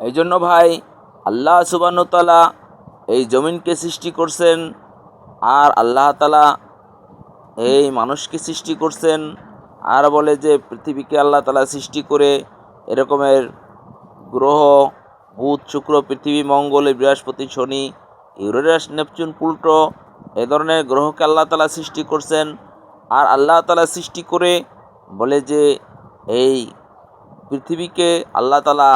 এই জন্য ভাই, আল্লাহ সুবাহতালা এই জমিনকে সৃষ্টি করছেন আর আল্লাহ তালা এই মানুষকে সৃষ্টি করছেন আর বলে যে পৃথিবীকে আল্লাহ তালা সৃষ্টি করে এরকমের গ্রহ, বুধ, শুক্র, পৃথিবী, মঙ্গল, বৃহস্পতি, শনি, ইউরেনাস, নেপচুন, প্লুটো এ ধরনের গ্রহকে আল্লাহ তালা সৃষ্টি করছেন আর আল্লাহ তালা সৃষ্টি করে বলে যে এই পৃথিবীকে আল্লাহ তালা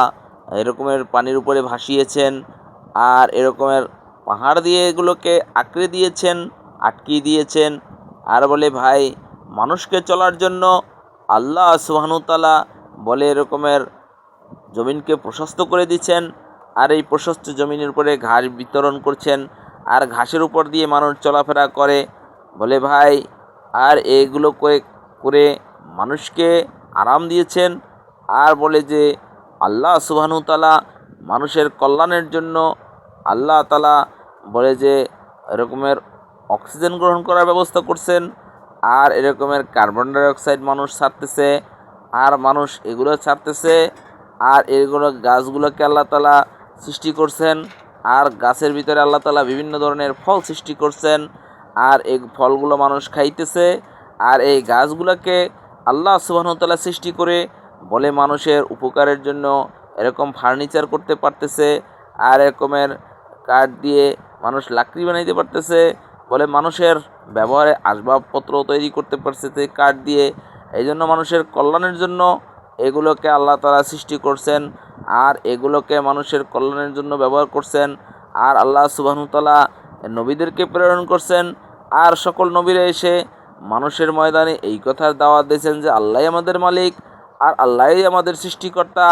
এরকমের পানির উপরে ভাসিয়েছেন আর এরকমের পাহাড় দিয়ে এগুলোকে আঁকড়ে দিয়েছেন আটকিয়ে দিয়েছেন আর বলে, ভাই, মানুষকে চলার জন্য আল্লাহ সুহানুতালা বলে এরকমের জমিনকে প্রশস্ত করে দিচ্ছেন আর এই প্রশস্ত জমিনের উপরে ঘাস বিতরণ করছেন আর ঘাসের উপর দিয়ে মানুষ চলাফেরা করে। বলে, ভাই, আর এগুলো করে করে মানুষকে আরাম দিয়েছেন? আর বলে যে আল্লাহ সুবাহানুতালা মানুষের কল্যাণের জন্য আল্লাহ তালা বলে যে এরকমের অক্সিজেন গ্রহণ করার ব্যবস্থা করছেন, আর এরকমের কার্বন ডাইঅক্সাইড মানুষ ছাড়তেছে, আর মানুষ এগুলো ছাড়তেছে, আর এগুলো গাছগুলোকে আল্লাহ তালা সৃষ্টি করছেন, আর গাছের ভিতরে আল্লাহ তালা বিভিন্ন ধরনের ফল সৃষ্টি করছেন, আর এই ফলগুলো মানুষ খাইতেছে, আর এই গাছগুলোকে আল্লাহ সুবাহতাল্লাহ সৃষ্টি করে বলে মানুষের উপকারের জন্য এরকম ফার্নিচার করতে পারতেছে, আর এরকমের কাঠ দিয়ে মানুষ লাকড়ি বানাইতে পারতেছে, বলে মানুষের ব্যবহারে আসবাবপত্র তৈরি করতে পারতেছে কাঠ দিয়ে। এই জন্য মানুষের কল্যাণের জন্য এগুলোকে আল্লাহ তালা সৃষ্টি করছেন, আর এগুলোকে মানুষের কল্যাণের জন্য ব্যবহার করছেন, আর আল্লাহ সুবাহতাল্লাহ নবীদেরকে প্রেরণ করছেন, আর সকল নবীরা এসে মানুষের ময়দানে এই কথার দাওয়াত দিয়েছেন যে আল্লাহ আমাদের মালিক আর আল্লাহই আমাদের সৃষ্টিকর্তা,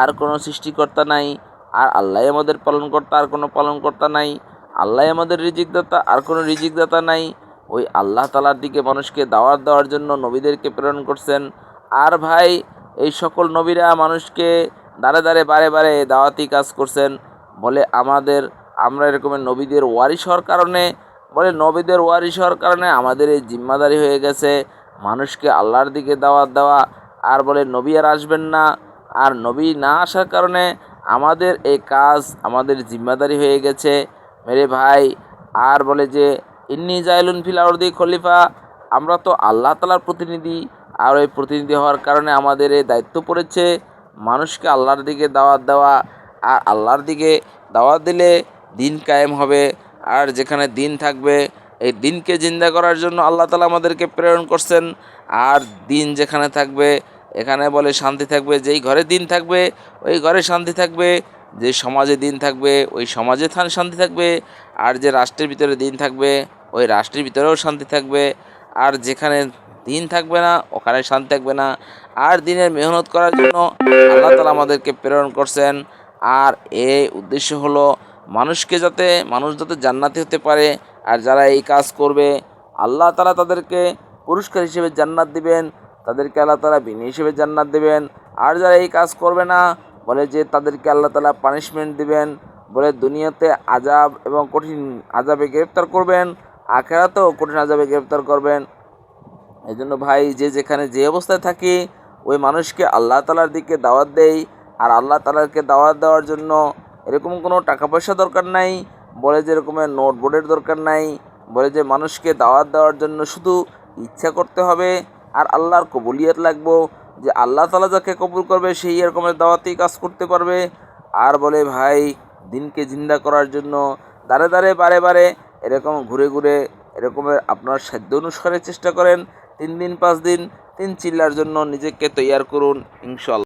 আর কোনো সৃষ্টিকর্তা নাই। আর আল্লাহ আমাদের পালনকর্তা, আর কোনো পালনকর্তা নাই। আল্লাহ আমাদের রিজিকদাতা, আর কোনো রিজিকদাতা নাই। ওই আল্লাহ তালার দিকে মানুষকে দাওয়াত দেওয়ার জন্য নবীদেরকে প্রেরণ করছেন। আর ভাই, এই সকল নবীরা মানুষকে দাঁড়ে দাঁড়ে বারে বারে দাওয়াতি কাজ করছেন। বলে আমাদের, আমরা এরকমের নবীদের ওয়ারিশ হওয়ার কারণে, বলে নবীদের ওয়ারিশ হওয়ার কারণে আমাদের এই জিম্মাদারি হয়ে গেছে। মানুষকে আল্লাহর দিকে দাওয়াত দেওয়া আর বলে, নবী আর আসবেন না। আর নবী না আসার কারণে আমাদের এই কাজ আমাদের জিম্মাদারি হয়ে গেছে। মেরে ভাই, আর বলে যে, ইন্নি জাইলুন ফিল খলিফা। আমরা তো আল্লাহ তালার প্রতিনিধি, আর ওই প্রতিনিধি হওয়ার কারণে আমাদের এই দায়িত্ব পড়েছে। মানুষকে আল্লাহর দিকে দাওয়াত দেওয়া, আর আল্লাহর দিকে দাওয়াত দিলে দিন কায়েম হবে। আর যেখানে দিন থাকবে, এই দিনকে জিন্দা করার জন্য আল্লাহ তালা আমাদেরকে প্রেরণ করছেন। আর দিন যেখানে থাকবে এখানে বলে শান্তি থাকবে, যেই ঘরে দিন থাকবে, ওই ঘরে শান্তি থাকবে, যে সমাজে দিন থাকবে, ওই সমাজে থান শান্তি থাকবে, আর যে রাষ্ট্রের ভিতরে দিন থাকবে, ওই রাষ্ট্রের ভিতরেও শান্তি থাকবে, আর যেখানে দিন থাকবে না, ওখানে শান্তি থাকবে না। আর দিনের মেহনত করার জন্য আল্লাহ তালা আমাদেরকে প্রেরণ করছেন, আর এই উদ্দেশ্য হলো মানুষকে যাতে, মানুষ যাতে জান্নাতি হতে পারে, আর যারা এই কাজ করবে, আল্লাহ তালা তাদেরকে পুরস্কার হিসেবে জান্নাত দিবেন তাদেরকে আল্লাহ তালা বিনি হিসেবে জান্নাত দেবেন। আর যারা এই কাজ করবে না, বলে যে তাদেরকে আল্লাহ তালা পানিশমেন্ট দিবেন, বলে দুনিয়াতে আজাব এবং কঠিন আজাবে গ্রেপ্তার করবেন, আখেরাতেও কঠিন আজাবে গ্রেপ্তার করবেন। এই জন্য ভাই, যে যেখানে যে অবস্থায় থাকি, ওই মানুষকে আল্লাহ তালার দিকে দাওয়াত দেই। আর আল্লাহ তালাকে দাওয়াত দেওয়ার জন্য এরকম কোনো টাকা পয়সা দরকার নাই, বলে যে এরকমের নোট বোর্ডের দরকার নাই, বলে যে মানুষকে দাওয়াত দেওয়ার জন্য শুধু ইচ্ছা করতে হবে। আর আল্লাহর কবুলিয়ত লাগবো যে আল্লাহ তালা যাকে কবুল করবে সেই এরকমের দাওয়াতেই কাজ করতে পারবে। আর বলে, ভাই, দিনকে জিন্দা করার জন্য দাঁড়ে দাঁড়ে, বারে বারে এরকম ঘুরে ঘুরে এরকমের আপনার সাধ্য অনুসারে চেষ্টা করেন। তিন দিন, পাঁচ দিন, তিন চিল্লার জন্য নিজেকে তৈয়ার করুন ইনশাল্লাহ